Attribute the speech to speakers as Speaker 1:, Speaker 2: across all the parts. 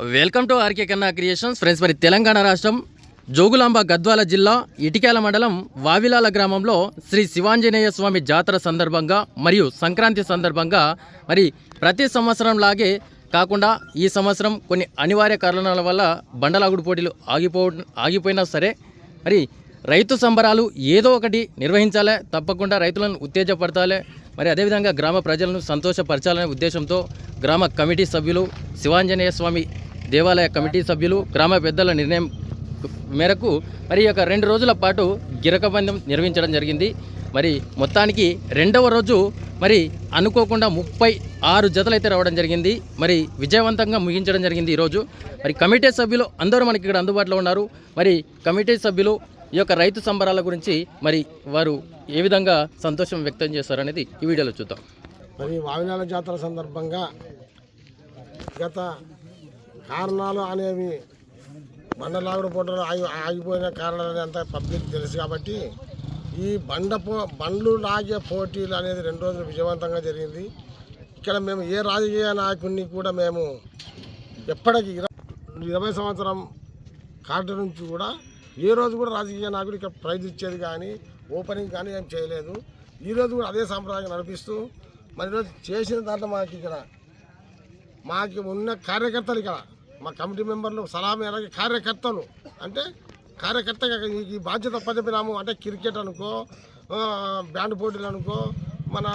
Speaker 1: Welcome to RK Kanna creations. Friends మరి తెలంగాణ రాష్ట్రం జోగులాంబ గద్వాల జిల్లా ఇటికాల మండలం వావిలాల గ్రామంలో శ్రీ శివాంజనేయ స్వామి జాతర సందర్భంగా మరియు సంక్రాంతి సందర్భంగా మరి ప్రతి సంవత్సరం లాగే కాకుండా ఈ సంవత్సరం కొన్ని అనివార్య కారణాల వల్ల బండలాగుడు పోటీలు ఆగిపో ఆగిపోయినా సరే మరి రైతు సంబరాలు ఏదో ఒకటి నిర్వహించాలి తప్పకుండా రైతులను ఉత్తేజపరచాలి. మరి అదేవిధంగా గ్రామ ప్రజలను సంతోషపరచాలనే ఉద్దేశంతో గ్రామ కమిటీ సభ్యులు శివాంజనేయ స్వామి దేవాలయ కమిటీ సభ్యులు గ్రామ పెద్దల నిర్ణయం మేరకు మరి ఈ యొక్క రెండు రోజుల పాటు గిరక నిర్వహించడం జరిగింది. మరి మొత్తానికి రెండవ రోజు మరి అనుకోకుండా ముప్పై ఆరు జతలు అయితే రావడం జరిగింది. మరి విజయవంతంగా ముగించడం జరిగింది ఈరోజు మరి కమిటీ సభ్యులు అందరూ మనకి ఇక్కడ అందుబాటులో ఉన్నారు. మరి కమిటీ సభ్యులు ఈ యొక్క రైతు సంబరాల గురించి మరి వారు ఏ విధంగా సంతోషం వ్యక్తం చేస్తారనేది ఈ వీడియోలో చూద్దాం.
Speaker 2: మరి వావినాల జాతర సందర్భంగా గత కారణాలు అనేవి బండలాగుడు పోటీలు ఆగి ఆగిపోయిన కారణాలు అంతా పబ్లిక్ తెలుసు కాబట్టి ఈ బండ పో బండ్లు లాగే పోటీలు అనేది రెండు రోజులు విజయవంతంగా జరిగింది. ఇక్కడ మేము ఏ రాజకీయ నాయకుడిని కూడా మేము ఎప్పటికీ ఇరవై సంవత్సరం కార్డు నుంచి కూడా ఏ రోజు కూడా రాజకీయ నాయకుడు ఇక్కడ ప్రైజ్ ఇచ్చేది కానీ ఓపెనింగ్ కానీ ఏం చేయలేదు. ఈ రోజు కూడా అదే సాంప్రదాయం నడిపిస్తూ మరి ఈరోజు చేసిన దాంట్లో మాకు ఇక్కడ మాకు ఉన్న కార్యకర్తలు ఇక్కడ మా కమిటీ మెంబర్లు సలామీ అలాగే కార్యకర్తలు. అంటే కార్యకర్తగా ఈ- బాధ్యత పదపినాము. అంటే క్రికెట్ అనుకో బ్యాండ్ పోటీలు అనుకో మన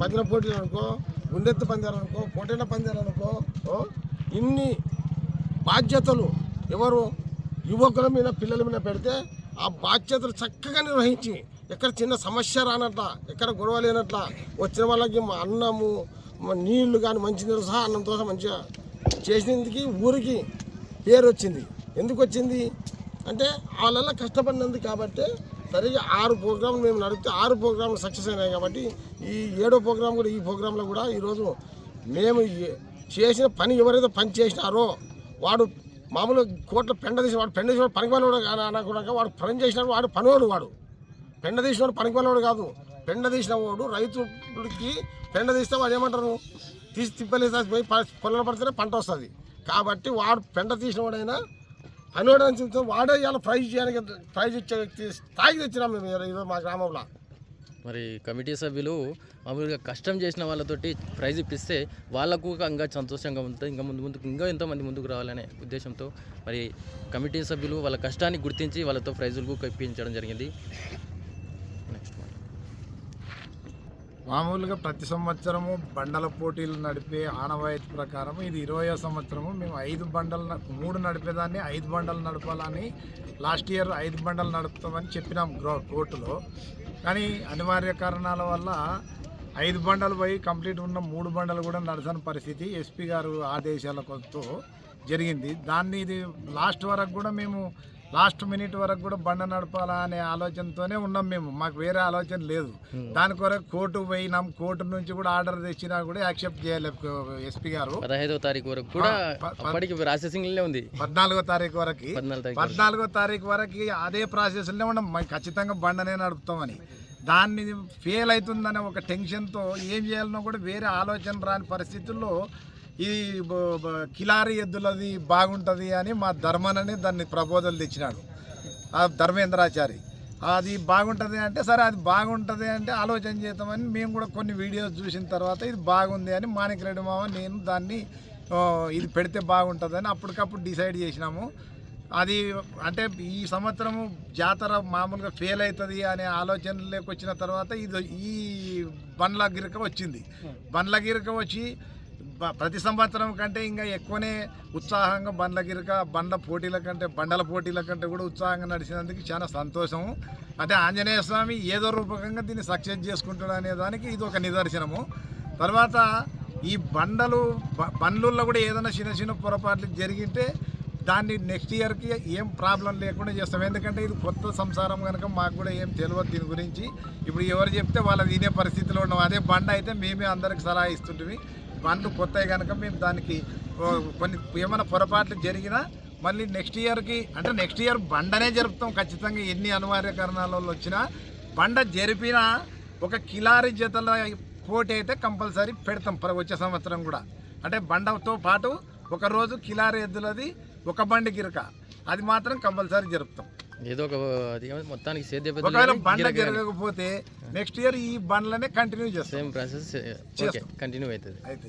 Speaker 2: భజన పోటీలు అనుకో గుండెత్తు పందాలు అనుకో పోటీల పందాలు అనుకో ఇన్ని బాధ్యతలు ఎవరు యువకుల మీద పిల్లల మీద పెడితే ఆ బాధ్యతలు చక్కగా నిర్వహించి ఎక్కడ చిన్న సమస్య రానట్ల ఎక్కడ గొడవ లేనట్ల వచ్చిన వాళ్ళకి మా అన్నము మా నీళ్ళు కానీ మంచినీళ్ళు సహా అన్నంతో మంచిగా చేసినందుకు ఊరికి పేరు వచ్చింది. ఎందుకు వచ్చింది? అంటే వాళ్ళ కష్టపడినంది కాబట్టి సరిగా ఆరు ప్రోగ్రాంలు మేము నడిపితే ఆరు ప్రోగ్రాంలు సక్సెస్ అయినాయి కాబట్టి ఈ ఏడో ప్రోగ్రాం కూడా ఈ ప్రోగ్రాంలో కూడా ఈరోజు మేము చేసిన పని ఎవరైతే పని చేసినారో వాడు మామూలుగా కోట్ల పెండ తీసిన వాడు పెండ తీసిన పనికి పనికివాడు అనకుండా వాడు పని చేసినాడు వాడు పనివాడు వాడు. పెండ తీసిన వాడు పనికి పనికివాడు కాదు. పెండ తీసిన వాడు రైతుడికి పెండ తీస్తే వాడు ఏమంటారు? తీసి తిప్పలేసి పోయి ప- పడితేనే పంట వస్తుంది. కాబట్టి వాడు పెండ తీసిన వాడైనా పనివాడు అని చెప్తే వాడే ఇవాళ ప్రైజ్ చేయడానికి ప్రైజ్ ఇచ్చే వ్యక్తి స్థాయికి తెచ్చినాం మేము ఈరోజు ఈరోజు మా గ్రామంలో.
Speaker 1: మరి కమిటీ సభ్యులు మామూలుగా కష్టం చేసిన వాళ్ళతోటి ప్రైజ్ ఇప్పిస్తే వాళ్ళకు ఇంకా సంతోషంగా ఉంటుంది. ఇంకా ముందు ముందుకు ఇంకా ఎంతోమంది ముందుకు రావాలనే ఉద్దేశంతో మరి కమిటీ సభ్యులు వాళ్ళ కష్టాన్ని గుర్తించి వాళ్ళతో ప్రైజులకు ఇప్పించడం జరిగింది నెక్స్ట్ మాట.
Speaker 3: మామూలుగా ప్రతి సంవత్సరము బండల పోటీలు నడిపే ఆనవాయితీ ప్రకారం ఇది ఇరవయో సంవత్సరము. మేము ఐదు బండలు మూడు నడిపేదాన్ని ఐదు బండలు నడపాలని లాస్ట్ ఇయర్ ఐదు బండలు నడుపుతామని చెప్పినాం గ్రౌ కోర్టులో. కానీ అనివార్య కారణాల వల్ల ఐదు బండలు పోయి కంప్లీట్ ఉన్న మూడు బండలు కూడా నడచని పరిస్థితి ఎస్పీ గారు ఆదేశాలతో జరిగింది. దాన్ని ఇది లాస్ట్ వరకు కూడా మేము లాస్ట్ మినిట్ వరకు కూడా బండ నడపాలా అనే ఆలోచనతోనే ఉన్నాం మేము. మాకు వేరే ఆలోచన లేదు. దాని కొరకు కోర్టు పోయినాం. కోర్టు నుంచి కూడా ఆర్డర్ తెచ్చినా కూడా యాక్సెప్ట్ చేయాలి ఎస్పీ గారు.
Speaker 1: పదహైదో తారీఖు వరకు కూడా
Speaker 3: ప- ప-
Speaker 1: అప్పటికి ప్రాసెసింగ్లోనే ఉంది.
Speaker 3: పద్నాలుగో తారీఖు వరకు.
Speaker 1: పద్నాలుగు తారీఖు
Speaker 3: వరకు అదే ప్రాసెస్లో ఉన్నాం. ఖచ్చితంగా బండనే నడుపుతామని. దాన్ని ఫెయిల్ అవుతుందనే ఒక టెన్షన్తో ఏం చేయాలనో కూడా వేరే ఆలోచన రాని పరిస్థితుల్లో ఈ కిలారి ఎద్దులది బాగుంటుంది అని మా ధర్మనని దాన్ని ప్రబోధలు తెచ్చినాడు. ఆ ధర్మేంద్రాచారి. అది బాగుంటుంది అంటే సరే అది బాగుంటుంది అంటే ఆలోచన చేద్దామని మేము కూడా కొన్ని వీడియోస్ చూసిన తర్వాత ఇది బాగుంది అని మాణిక్రెడ్డి మామ నేను దాన్ని ఇది పెడితే బాగుంటుందని అప్పటికప్పుడు డిసైడ్ చేసినాము. అది అంటే ఈ సంవత్సరము జాతర మామూలుగా ఫెయిల్ అవుతుంది అనే ఆలోచనలోకి వచ్చిన తర్వాత ఇది ఈ బండ్ల గిరక వచ్చింది. బండ్ల గిరక వచ్చి ప్రతి సంవత్సరం కంటే ఇంకా ఎక్కువనే ఉత్సాహంగా బండ్ల గిరక బండ్ల పోటీల కంటే బండల పోటీల కంటే కూడా ఉత్సాహంగా నడిచినందుకు చాలా సంతోషము. అంటే ఆంజనేయ స్వామి ఏదో రూపకంగా దీన్ని సక్సెస్ చేసుకుంటాడు అనే దానికి ఇది ఒక నిదర్శనము. తర్వాత ఈ బండలు బండ్లలో కూడా ఏదైనా చిన్న చిన్న పొరపాట్లు జరిగితే దాన్ని నెక్స్ట్ ఇయర్కి ఏం ప్రాబ్లం లేకుండా చేస్తాం. ఎందుకంటే ఇది కొత్త సంసారం కనుక మాకు కూడా ఏం తెలియదు దీని గురించి. ఇప్పుడు ఎవరు చెప్తే వాళ్ళ వినే పరిస్థితిలో ఉన్నాం. అదే బండ అయితే మేమే అందరికి సలహా ఇస్తుంటుంది బండ్లు కొత్తాయి కనుక మేము దానికి కొన్ని ఏమైనా పొరపాట్లు జరిగినా మళ్ళీ నెక్స్ట్ ఇయర్కి అంటే నెక్స్ట్ ఇయర్ బండనే జరుపుతాం ఖచ్చితంగా ఎన్ని అనివార్య కారణాల వల్ల వచ్చినా. బండ జరిపిన ఒక కిలారి జతల పోటీ అయితే కంపల్సరీ పెడతాం ప్ర- వచ్చే సంవత్సరం కూడా. అంటే బండతో పాటు ఒకరోజు కిలారి ఎద్దులది ఒక బండి గిరక. అది మాత్రం కంపల్సరీ జరుపుతాం.
Speaker 1: ఏదో ఒక అది మొత్తానికి సేద్య
Speaker 3: ఒకవేళ బండ జరగకపోతే నెక్స్ట్ ఇయర్ ఈ బండ్లనే కంటిన్యూ చేస్తాం.
Speaker 1: సేమ్ ప్రాసెస్ ఓకే కంటిన్యూ అవుతుంది.
Speaker 3: అయితే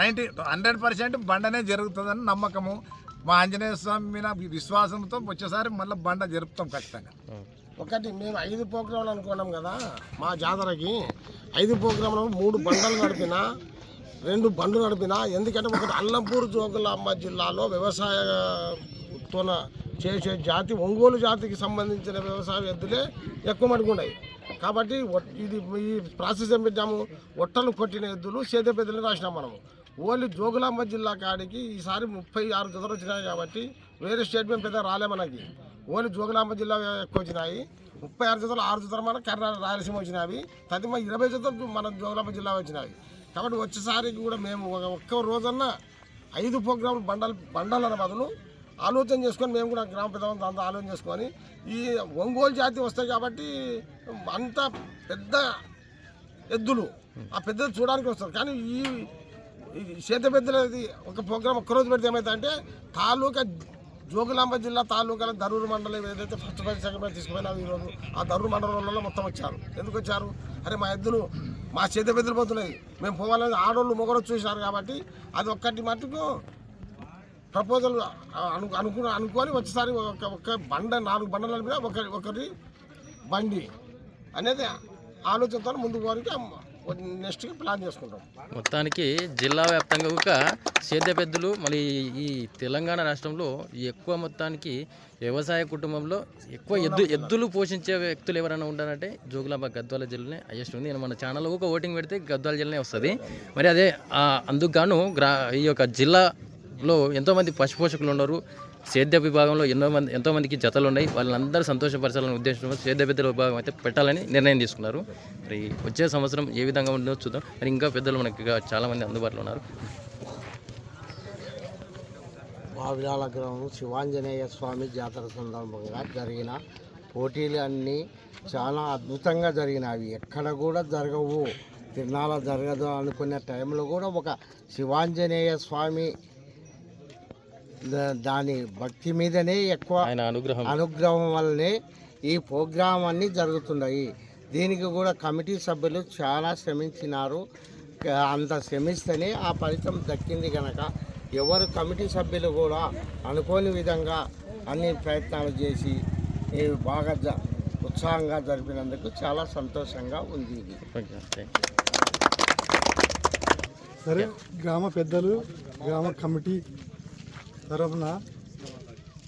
Speaker 3: నైంటీ హండ్రెడ్ పర్సెంట్ బండనే జరుగుతుందని నమ్మకము. మా ఆంజనేయ స్వామి మీద విశ్వాసంతో వచ్చేసారి మళ్ళీ బండ జరుపుతాం ఖచ్చితంగా.
Speaker 2: ఒకటి మేము ఐదు ప్రోగ్రాంలు అనుకున్నాం కదా మా జాతరకి ఐదు ప్రోగ్రాంలు మూడు బండలు నడిపినా రెండు బండ్లు నడిపినా ఎందుకంటే ఒకటి అల్లంపూర్ జోగులాంబ జిల్లాలో వ్యవసాయతోన చేసే జాతి ఒంగోలు జాతికి సంబంధించిన వ్యవసాయ ఎద్దులే ఎక్కువ మడుగున్నాయి కాబట్టి ఇది ఈ ప్రాసెస్ ఏం పెట్టాము? ఒట్టలు కొట్టిన ఎద్దులు సేద పెద్దలు రాసినాం మనము. ఓన్లీ జోగులాంబ జిల్లా కాడికి ఈసారి ముప్పై ఆరు జతలు వచ్చినాయి కాబట్టి వేరే స్టేట్ మేము పెద్ద రాలే మనకి. ఓన్లీ జోగులాంబ జిల్లా ఎక్కువ వచ్చినాయి. ముప్పై ఆరు జతలు ఆరు జతలు మన కర్ణాటక రాయలసీమ వచ్చినవి తదిమ ఇరవై జతలు మన జోగులాంబ జిల్లా వచ్చినవి కాబట్టి వచ్చేసారికి కూడా మేము ఒక ఒక్క రోజన్నా ఐదు ప్రోగ్రాములు బండలు బండల బదులు ఆలోచన చేసుకొని మేము కూడా గ్రామ పెద్దలంతా అంతా ఆలోచన చేసుకొని ఈ ఒంగోలు జాతి వస్తాయి కాబట్టి అంత పెద్ద ఎద్దులు ఆ పెద్దలు చూడడానికి వస్తారు. కానీ ఈ ఈ చేత పెద్దలది ఒక ప్రోగ్రామ్ ఒక్కరోజు పెడితే ఏమైందంటే తాలూకా జోగులాంబ జిల్లా తాలూకాల ధరూరు మండలం ఏదైతే ఫస్ట్ ఫస్ట్ సెకండ్ ఫస్ట్ తీసుకుపోయినా ఈరోజు ఆ దరూరు మండలంలో మొత్తం వచ్చారు. ఎందుకు వచ్చారు? అరే మా ఎద్దులు మా చేత పెద్దలు పోతున్నాయి. మేము పోవాలని ఆడోళ్ళు మొగరు చూసినారు కాబట్టి అది ఒక్కటి మటుకు ప్రపోజల్ అను అనుకున్న అనుకొని వచ్చేసారి ఒక ఒక బండ నాలుగు బండలు నడిపిన ఒక ఒకరి బండి అనేది ఆలోచనతో ముందుకు వారికి నెక్స్ట్కి ప్లాన్ చేసుకుంటాం.
Speaker 1: మొత్తానికి జిల్లా వ్యాప్తంగా ఒక సేద్య పెద్దలు మళ్ళీ ఈ తెలంగాణ రాష్ట్రంలో ఎక్కువ మొత్తానికి వ్యవసాయ కుటుంబంలో ఎక్కువ ఎద్దు ఎద్దులు పోషించే వ్యక్తులు ఎవరైనా ఉంటారంటే జోగులాంబ గద్వాల జిల్లానే హైయెస్ట్ ఉంది. నేను మన ఛానల్లో ఒక ఓటింగ్ పెడితే గద్వాల జిల్లానే వస్తుంది. మరి అదే అందుకు గాను గ్రా ఈ యొక్క జిల్లా లో ఎంతోమంది పశుపోషకులు ఉన్నారు. సేద్య విభాగంలో ఎన్నో మంది ఎంతోమందికి జతలు ఉన్నాయి వాళ్ళందరూ సంతోషపరచాలని ఉద్దేశంతో సేద్య పెద్దల విభాగం అయితే పెట్టాలని నిర్ణయం తీసుకున్నారు. మరి వచ్చే సంవత్సరం ఏ విధంగా ఉందో చూద్దాం. మరి ఇంకా పెద్దలు మనకి చాలామంది అందుబాటులో ఉన్నారు.
Speaker 4: బావిలాల గ్రామం శివాంజనేయ స్వామి జాతర సందర్భంగా జరిగిన పోటీలు అన్నీ చాలా అద్భుతంగా జరిగినవి ఎక్కడ కూడా జరగవు. తిరణాల జరగదు అనుకునే టైంలో కూడా ఒక శివాంజనేయ స్వామి దాని భక్తి మీదనే ఎక్కువ
Speaker 1: ఆయన అనుగ్రహం.
Speaker 4: అనుగ్రహం వల్లనే ఈ ప్రోగ్రాం అన్నీ జరుగుతున్నాయి. దీనికి కూడా కమిటీ సభ్యులు చాలా శ్రమించినారు. అంత శ్రమిస్తేనే ఆ ఫలితం దక్కింది కనుక ఎవరు కమిటీ సభ్యులు కూడా అనుకోని విధంగా అన్ని ప్రయత్నాలు చేసి ఈ బాగా జ ఉత్సాహంగా జరిపినందుకు చాలా సంతోషంగా ఉంది ఇది.
Speaker 5: సరే గ్రామ పెద్దలు గ్రామ కమిటీ తరఫున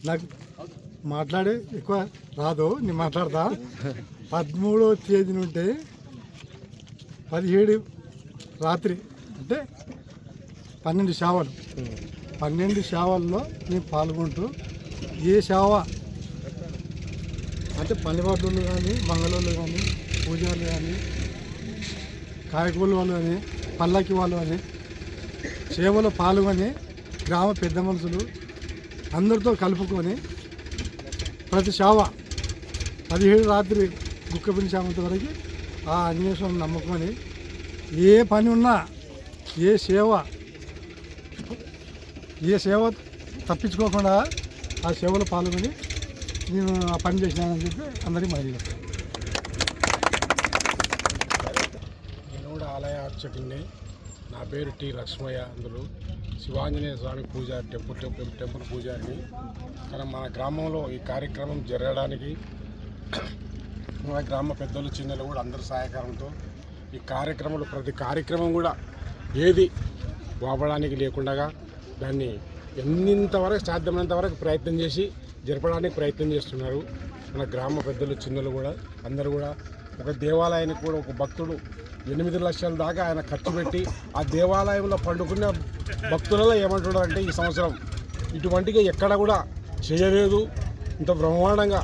Speaker 5: నాకు మాట్లాడే ఎక్కువ రాదు నేను మాట్లాడతా. పదమూడవ తేదీ నుండి పదిహేడు రాత్రి అంటే పన్నెండు సేవలు పన్నెండు సేవల్లో నేను పాల్గొంటూ ఏ సేవ అంటే పల్లెవాళ్ళు కానీ మంగళూరు కానీ పూజారులు కానీ కాయకూలు వాళ్ళు అని పల్లకి వాళ్ళు అని సేవలో పాల్గొని గ్రామ పెద్ద మనుషులు అందరితో కలుపుకొని ప్రతి సేవ పదిహేడు రాత్రి గుక్కపిల్లి శామంత వరకు ఆ అన్వేషణ నమ్ముకొని ఏ పని ఉన్నా ఏ సేవ ఏ సేవ తప్పించుకోకుండా ఆ సేవలో పాల్గొని నేను ఆ పని చేసినానని చెప్పి అందరికీ మరి
Speaker 6: నేను కూడా ఆలయ అర్చకుడిని నా పేరు టి లక్ష్మయ్య అందులో. శివాంజనేయ స్వామి పూజారి టెంపుల్ టెంపుల్ టెంపుల్ పూజారిని. కానీ మన గ్రామంలో ఈ కార్యక్రమం జరగడానికి మన గ్రామ పెద్దలు చిన్నలు కూడా అందరి సహకారంతో ఈ కార్యక్రమంలో ప్రతి కార్యక్రమం కూడా ఏది వాపడానికి లేకుండా దాన్ని ఎన్నింతవరకు సాధ్యమైనంత వరకు ప్రయత్నం చేసి జరపడానికి ప్రయత్నం చేస్తున్నారు. మన గ్రామ పెద్దలు చిన్నలు కూడా అందరూ కూడా ఒక దేవాలయానికి కూడా ఒక భక్తుడు ఎనిమిది లక్షల దాకా ఆయన ఖర్చు పెట్టి ఆ దేవాలయంలో పండుకున్న భక్తులలో ఏమంటున్నారంటే ఈ సంవత్సరం ఇటువంటిగా ఎక్కడ కూడా చేయలేదు. ఇంత బ్రహ్మాండంగా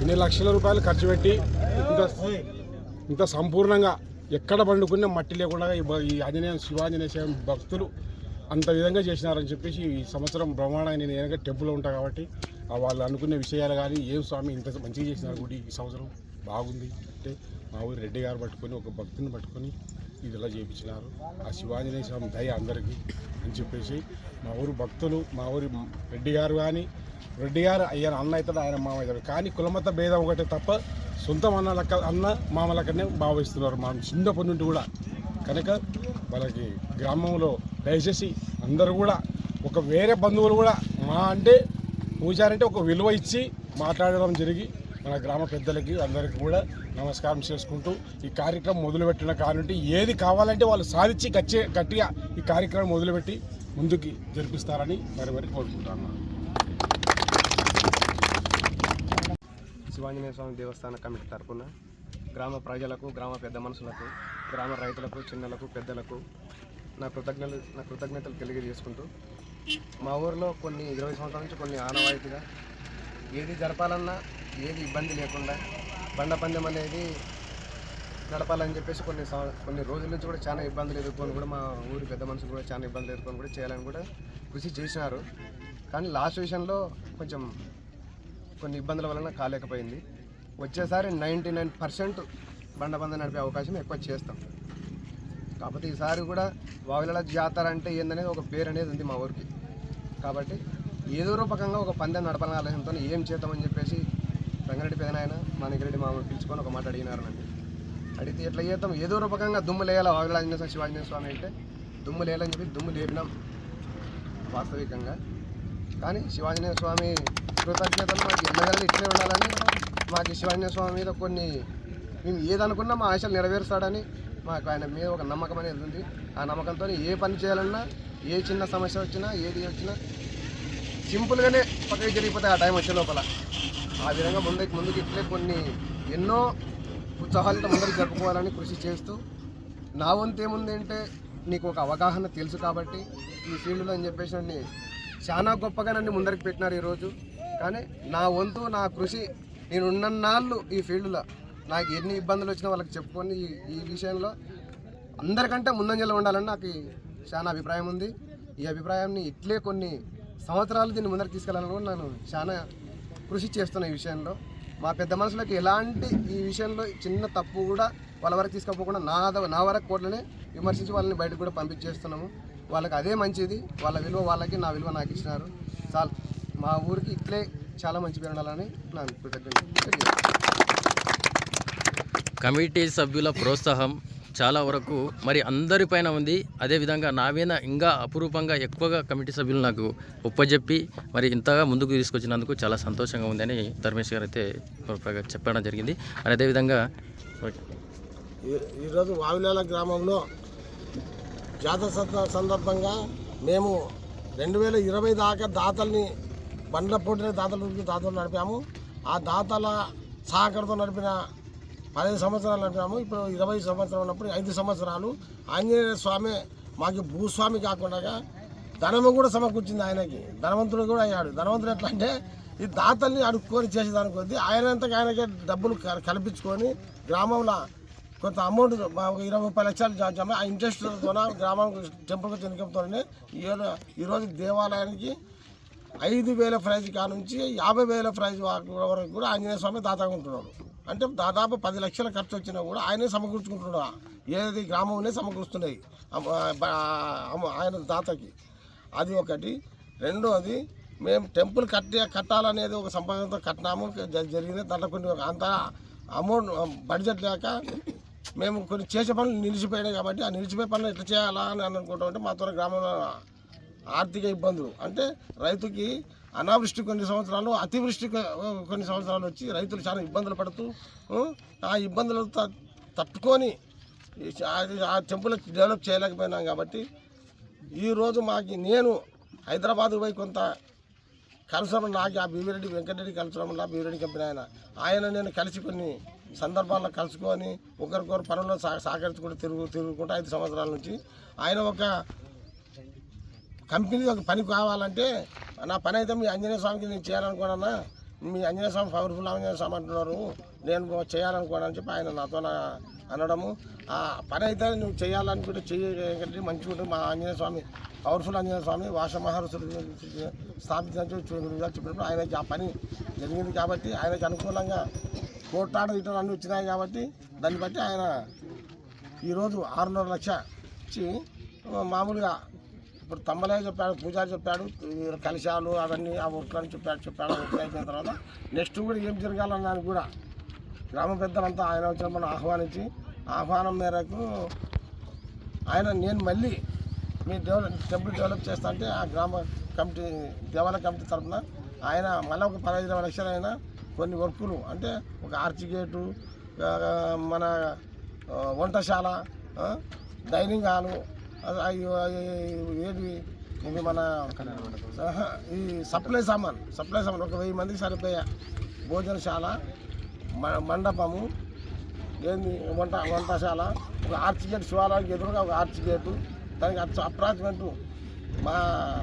Speaker 6: ఇన్ని లక్షల రూపాయలు ఖర్చు పెట్టి ఇంత ఇంత సంపూర్ణంగా ఎక్కడ పండుకున్న మట్టి లేకుండా ఈ బ- ఆంజనేయ శివాంజనేయ స్వామి భక్తులు అంత విధంగా చేసినారని చెప్పేసి ఈ సంవత్సరం బ్రహ్మాండంగా నేను ఏదైనా టెంపుల్లో ఉంటా కాబట్టి వాళ్ళు అనుకునే విషయాలు కానీ ఏం స్వామి ఇంత మంచిగా చేసినారు గుడి ఈ సంవత్సరం? బాగుంది. అంటే మా ఊరి రెడ్డి గారు పట్టుకొని ఒక భక్తిని పట్టుకొని ఇది ఇలా చేయించినారు ఆ శివాంజనేయ స్వామి దయ అందరికీ అని చెప్పేసి మా ఊరు భక్తులు మా ఊరి రెడ్డి గారు కానీ రెడ్డి గారు అయ్యారు అన్న అవుతాడు ఆయన మామ అవుతాడు. కానీ కులమత భేదం ఒకటే తప్ప సొంతం అన్న లెక్క అన్న మామ లెక్కనే భావిస్తున్నారు. మా చిన్నప్పటి నుండి కూడా. కనుక వాళ్ళకి గ్రామంలో దయచేసి అందరూ కూడా ఒక వేరే బంధువులు కూడా మా అంటే పూజారంటే ఒక విలువ ఇచ్చి మాట్లాడడం జరిగి మన గ్రామ పెద్దలకి అందరికీ కూడా నమస్కారం చేసుకుంటూ ఈ కార్యక్రమం మొదలుపెట్టిన కానుంటి ఏది కావాలంటే వాళ్ళు సాధించి గచ్చే గట్టిగా ఈ కార్యక్రమం మొదలుపెట్టి ముందుకి జరిపిస్తారని మరి మరి కోరుకుంటున్నాను.
Speaker 7: శివాంజనేయ స్వామి దేవస్థాన కమిటీ తరఫున గ్రామ ప్రజలకు గ్రామ పెద్ద మనుషులకు గ్రామ రైతులకు చిన్నలకు పెద్దలకు నా కృతజ్ఞతలు నా కృతజ్ఞతలు తెలియజేసుకుంటూ మా ఊరిలో కొన్ని ఇరవై సంవత్సరాల నుంచి కొన్ని ఆనవాయితీగా ఏది జరపాలన్నా ఏది ఇబ్బంది లేకుండా బండ పందెం అనేది నడపాలని చెప్పేసి కొన్ని కొన్ని రోజుల నుంచి కూడా చాలా ఇబ్బందులు ఎదుర్కొని కూడా మా ఊరి పెద్ద మనుషులు కూడా చాలా ఇబ్బందులు ఎదుర్కొని కూడా చేయాలని కూడా కృషి చేసినారు. కానీ లాస్ట్ విషయంలో కొంచెం కొన్ని ఇబ్బందుల వలన కాలేకపోయింది. వచ్చేసారి నైంటీ నైన్ పర్సెంట్ బండబంద నడిపే అవకాశం ఎక్కువ చేస్తాం. కాకపోతే ఈసారి కూడా వావిల జాతర అంటే ఏందనేది ఒక పేరు అనేది ఉంది మా ఊరికి. కాబట్టి ఏదో రూపకంగా ఒక పందెం నడపాలని ఆలోచనతో ఏం చేద్దామని చెప్పేసి రంగారెడ్డి పెదనాయన మానికరెడ్డి మామూలు పిలుచుకొని ఒక మాట అడిగినారు అడిగితే ఎట్లా చేద్దాం? ఏదో రూపకంగా దుమ్ము లేయాలి? వావిల ఆంజనేయ స్వామి శివాంజనేయ స్వామి అంటే దుమ్ము లేయాలని చెప్పి దుమ్ము లేపినాం వాస్తవికంగా. కానీ శివాంజనేయ స్వామి కృతజ్ఞతలు మాకు ఎల్లగల్లా ఇట్లే ఉండాలని మాకు శివాంజనేయ స్వామి మీద కొన్ని మేము ఏదనుకున్నా మా ఆశలు నెరవేరుస్తాడని మాకు ఆయన మీద ఒక నమ్మకం అనేది ఉంది. ఆ నమ్మకంతో ఏ పని చేయాలన్నా ఏ చిన్న సమస్య వచ్చినా ఏది వచ్చినా సింపుల్గానే పక్కకి జరిగిపోతాయి ఆ టైం వచ్చే లోపల. ఆ విధంగా ముందుకు ముందుకు ఇట్లే కొన్ని ఎన్నో ఉత్సాహాలతో ముందరికి జరుపుకోవాలని కృషి చేస్తూ నా వంతు ఏముంది అంటే నీకు ఒక అవగాహన తెలుసు కాబట్టి ఈ ఫీల్డ్లో అని చెప్పేసి నన్ను చాలా గొప్పగా నన్ను ముందరికి పెట్టినారు ఈరోజు. కానీ నా వంతు నా కృషి నేను ఉన్నన్నాళ్ళు ఈ ఫీల్డ్లో నాకు ఎన్ని ఇబ్బందులు వచ్చినా వాళ్ళకి చెప్పుకొని ఈ ఈ విషయంలో అందరికంటే ముందంజలో ఉండాలని నాకు చాలా అభిప్రాయం ఉంది. ఈ అభిప్రాయాన్ని ఇట్లే కొన్ని సంవత్సరాలు దీన్ని ముందరికి తీసుకెళ్ళాలని కూడా నేను చాలా కృషి చేస్తున్న ఈ విషయంలో మా పెద్ద మనుషులకు ఎలాంటి ఈ విషయంలో చిన్న తప్పు కూడా వాళ్ళ వరకు తీసుకపోకుండా నా నా వరకు కోట్లనే విమర్శించి వాళ్ళని బయటకు కూడా పంపించేస్తున్నాము. వాళ్ళకి అదే మంచిది. వాళ్ళ విలువ వాళ్ళకి నా విలువ నాకు ఇచ్చినారు. చాలు. మా ఊరికి ఇట్లే చాలా మంచి పేరు ఉండాలని నా కృతజ్ఞత.
Speaker 1: కమిటీ సభ్యుల ప్రోత్సాహం చాలా వరకు మరి అందరిపైన ఉంది. అదేవిధంగా నా మీద ఇంకా అపురూపంగా ఎక్కువగా కమిటీ సభ్యులు నాకు ఒప్పజెప్పి మరి ఇంతగా ముందుకు తీసుకొచ్చినందుకు చాలా సంతోషంగా ఉందని ధర్మేష్ గారు అయితే చెప్పడం జరిగింది. మరి అదేవిధంగా
Speaker 2: ఈ- ఈరోజు వావిలాల గ్రామంలో జాతర సందర్భంగా మేము రెండు వేల ఇరవై దాకా దాతల్ని బండ్ల పోటీల దాతలు దాతలు నడిపాము. ఆ దాతల సహకారంతో నడిపిన పదిహేను సంవత్సరాలు అంటున్నాము. ఇప్పుడు ఇరవై సంవత్సరాలు ఉన్నప్పుడు ఐదు సంవత్సరాలు ఆంజనేయ స్వామి మాకు భూస్వామి కాకుండా ధనము కూడా సమకూర్చింది ఆయనకి. ధనవంతుడు కూడా అయ్యాడు. ధనవంతుడు ఎట్లా అంటే ఈ దాతల్ని అడుక్కొని చేసేదాని కొద్దీ ఆయనంతకు ఆయనకే డబ్బులు కల్పించుకొని గ్రామంలో కొంత అమౌంట్ ఒక ఇరవై ముప్పై లక్షలు జా- జమ ఆ ఇంట్రెస్ట్ ద్వారా గ్రామం టెంపుల్కి ఇన్కంతోనే ఈరోజు ఈరోజు దేవాలయానికి ఐదు వేల ప్రైజ్ కానుంచి యాభై వేల ప్రైజ్ వరకు కూడా ఆంజనేయ స్వామి దాతగా ఉంటున్నాడు. అంటే దాదాపు పది లక్షల ఖర్చు వచ్చినా కూడా ఆయనే సమకూర్చుకుంటున్నా ఏది గ్రామంలో సమకూరుస్తున్నాయి. ఆయన దాతకి. అది ఒకటి. రెండోది మేము టెంపుల్ కట్టే కట్టాలనేది ఒక సంపాదనతో కట్టినాము. జ- జరిగింది దాంట్లో కొన్ని అంత అమౌంట్ బడ్జెట్ లేక మేము కొన్ని చేసే పనులు నిలిచిపోయినాయి కాబట్టి ఆ నిలిచిపోయే పనులు ఎట్లా చేయాలా అని అనుకుంటామంటే మా త్వర గ్రామంలో ఆర్థిక ఇబ్బందులు. అంటే రైతుకి అనావృష్టి కొన్ని సంవత్సరాలు అతివృష్టి కొన్ని సంవత్సరాలు వచ్చి రైతులు చాలా ఇబ్బందులు పడుతూ ఆ ఇబ్బందులు తట్టుకొని ఆ- టెంపుల్ డెవలప్ చేయలేకపోయినాం కాబట్టి ఈరోజు మాకు నేను హైదరాబాద్ పోయి కొంత కలసడం నాకు ఆ భీమిరెడ్డి వెంకటరెడ్డి కలసడం వల్ల భీమిరెడ్డి కంపెనీ ఆయన. ఆయన నేను కలిసి కొన్ని సందర్భాల్లో కలుసుకొని ఒకరికొకరు పనుల్లో సహ సహకరించుకుంటూ తిరుగు తిరుగుకుంటూ ఐదు సంవత్సరాల నుంచి ఆయన ఒక కంపెనీ ఒక పని కావాలంటే నా పని అయితే మీ ఆంజనేయ స్వామికి నేను చేయాలనుకున్నా మీ ఆంజనేయ స్వామి పవర్ఫుల్ ఆంజనేయ స్వామి అంటున్నారు. నేను చేయాలనుకోనని చెప్పి ఆయన నాతో అనడము. ఆ పని అయితే నువ్వు చేయాలనుకుంటే చెయ్యి మంచిగా ఉంటుంది. మా ఆంజనేయ స్వామి పవర్ఫుల్ ఆంజనేయ స్వామి వాష మహర్షులు స్థాపించని చెప్పినప్పుడు ఆయనకి ఆ పని జరిగింది కాబట్టి ఆయనకి అనుకూలంగా కోట్లాడ రిటర్న్ అన్నీ వచ్చినాయి కాబట్టి దాన్ని బట్టి ఆయన ఈరోజు ఆరున్నర లక్ష ఇచ్చి మామూలుగా ఇప్పుడు తమ్మలే చెప్పాడు పూజారి చెప్పాడు కలిశాలు కలశాలు అవన్నీ ఆ ఒట్లని చెప్పాడు చెప్పాడు ఒట్లు అయిపోయిన తర్వాత నెక్స్ట్ కూడా ఏం జరగాలన్నాను కూడా గ్రామ పెద్దలంతా ఆయన వచ్చిన మనం ఆహ్వానించి ఆహ్వానం మేరకు ఆయన నేను మళ్ళీ మీ డెవలప్ టెంపుల్ డెవలప్ చేస్తా అంటే ఆ గ్రామ కమిటీ దేవాలయ కమిటీ తరఫున ఆయన మళ్ళీ ఒక పదహైదు ఇరవై లక్షలు అయినా కొన్ని వర్కులు అంటే ఒక ఆర్చి గేటు మన వంటశాల డైనింగ్ హాలు ఏది ఇది మన ఈ సప్లై సామాన్ సప్లై సామాన్. ఒక వెయ్యి మందికి సరిపోయే భోజనశాల మ- మండపము ఏంది? వంట వంటశాల ఒక ఆర్చ్ గేట్ శివాలయానికి ఎదురుగా ఒక ఆర్చ్ గేటు. దానికి అచ్చ అప్రాచ్మెంట్ మా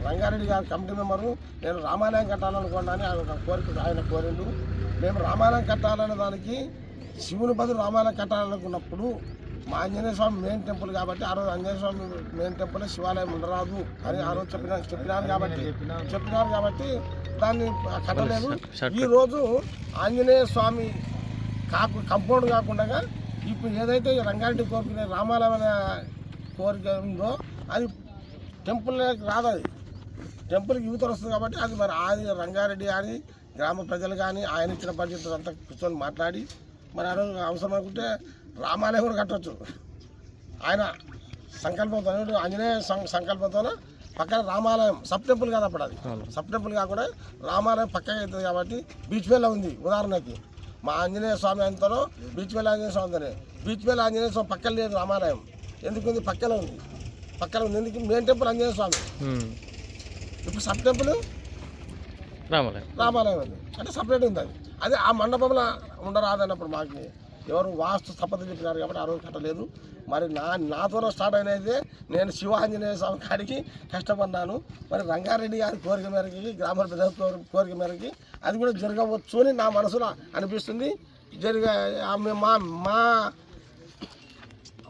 Speaker 2: రంగారెడ్డి గారి కమిటీ మెంబరు నేను రామాలయం కట్టాలనుకున్నాను ఆయన ఒక కోరిక ఆయన కోరిండు. మేము రామాలయం కట్టాలనే దానికి శివుని బదులు రామాలయం కట్టాలనుకున్నప్పుడు మా ఆంజనేయ స్వామి మెయిన్ టెంపుల్ కాబట్టి ఆ రోజు ఆంజనేయ స్వామి మెయిన్ టెంపుల్ శివాలయం ఉండరాదు అని ఆ రోజు చెప్పిన చెప్పినారు కాబట్టి. చెప్పినారు కాబట్టి దాన్ని కట్టలేదు. ఈ రోజు ఆంజనేయ స్వామి కాకు కంపౌండ్ కాకుండా ఇప్పుడు ఏదైతే రంగారెడ్డి కోరుకునే రామాలయం కోరిక ఉందో అది టెంపుల్లోకి రాదు అది. టెంపుల్కి యువతలు వస్తుంది కాబట్టి అది మరి అది రంగారెడ్డి కానీ గ్రామ ప్రజలు కానీ ఆయన ఇచ్చిన బడ్జెట్ అంతా కూర్చొని మాట్లాడి మరి ఆ రోజు అవసరం అనుకుంటే రామాలయం కూడా కట్టవచ్చు ఆయన సంకల్పంతో ఆంజనేయ సంకల్పంతో పక్కన రామాలయం సబ్ టెంపుల్ కాదు అప్పుడు అది. సబ్ టెంపుల్ కాకుండా రామాలయం పక్కగా అవుతుంది కాబట్టి బీచ్ వేలో ఉంది ఉదాహరణకి. మా ఆంజనేయ స్వామి అంతలో బీచ్ వేల ఆంజనేయ స్వామి అంతనే బీచ్ వేల ఆంజనేయ స్వామి పక్కన లేదు రామాలయం. ఎందుకు ఉంది? పక్కన ఉంది. పక్కన ఉంది. ఎందుకు? Main temple Anjaneya Swami. ఇప్పుడు సబ్ టెంపుల్?
Speaker 1: రామాలయం.
Speaker 2: రామాలయం ఉంది అంటే సపరేట్ ఉంది అది. అదే ఆ మండపంలో ఉండరాదన్నప్పుడు మాకు ఎవరు వాస్తు స్థపతి చెప్పినారు కాబట్టి ఆ రోజు కట్టలేదు. మరి నా నాతోనే స్టార్ట్ అయినైతే నేను శివాంజనేయ స్వామి కాడికి కష్టపడ్డాను. మరి రంగారెడ్డి గారి కోరిక మేరకి గ్రామ ప్రజల కోరిక మేరకి అది కూడా జరగవచ్చు అని నా మనసులో అనిపిస్తుంది. జరిగ ఆమె మా మా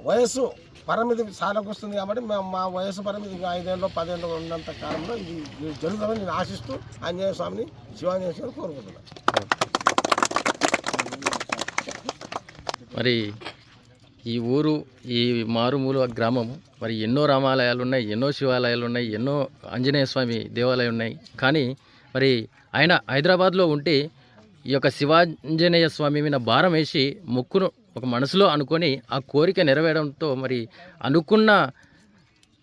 Speaker 2: వయస్సు పరిమితి చాలాకు వస్తుంది కాబట్టి మేము మా వయసు పరిమితి ఇంకా ఐదేళ్ళు పదేళ్ళు ఉన్నంత కాలంలో ఇది ఇది జరుగుతుందని నేను ఆశిస్తూ ఆంజనేయ స్వామిని శివాంజనేయ స్వామిని కోరుకుంటున్నాను.
Speaker 1: మరి ఈ ఊరు ఈ మారుమూల గ్రామము మరి ఎన్నో రామాలయాలు ఉన్నాయి ఎన్నో శివాలయాలు ఉన్నాయి ఎన్నో ఆంజనేయ స్వామి దేవాలయాలు ఉన్నాయి కానీ మరి ఆయన హైదరాబాద్లో ఉంటే ఈ యొక్క శివాంజనేయ స్వామి మీద భారం వేసి మొక్కును ఒక మనసులో అనుకొని ఆ కోరిక నెరవేరడంతో మరి అనుకున్న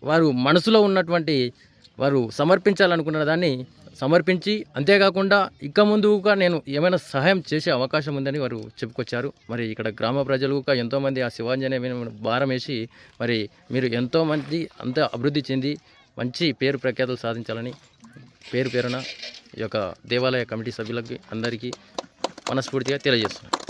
Speaker 1: వారు మనసులో ఉన్నటువంటి వారు సమర్పించాలనుకున్న దాన్ని సమర్పించి అంతేకాకుండా ఇక ముందుగా నేను ఏమైనా సహాయం చేసే అవకాశం ఉందని వారు చెప్పుకొచ్చారు. మరి ఇక్కడ గ్రామ ప్రజలు కూడా ఎంతోమంది ఆ శివాంజనేయ భారం వేసి మరి మీరు ఎంతోమంది అంత అభివృద్ధి చెంది మంచి పేరు ప్రఖ్యాతులు సాధించాలని పేరు పేరున ఈ యొక్క దేవాలయ కమిటీ సభ్యులకి అందరికీ మనస్ఫూర్తిగా తెలియజేస్తున్నాను.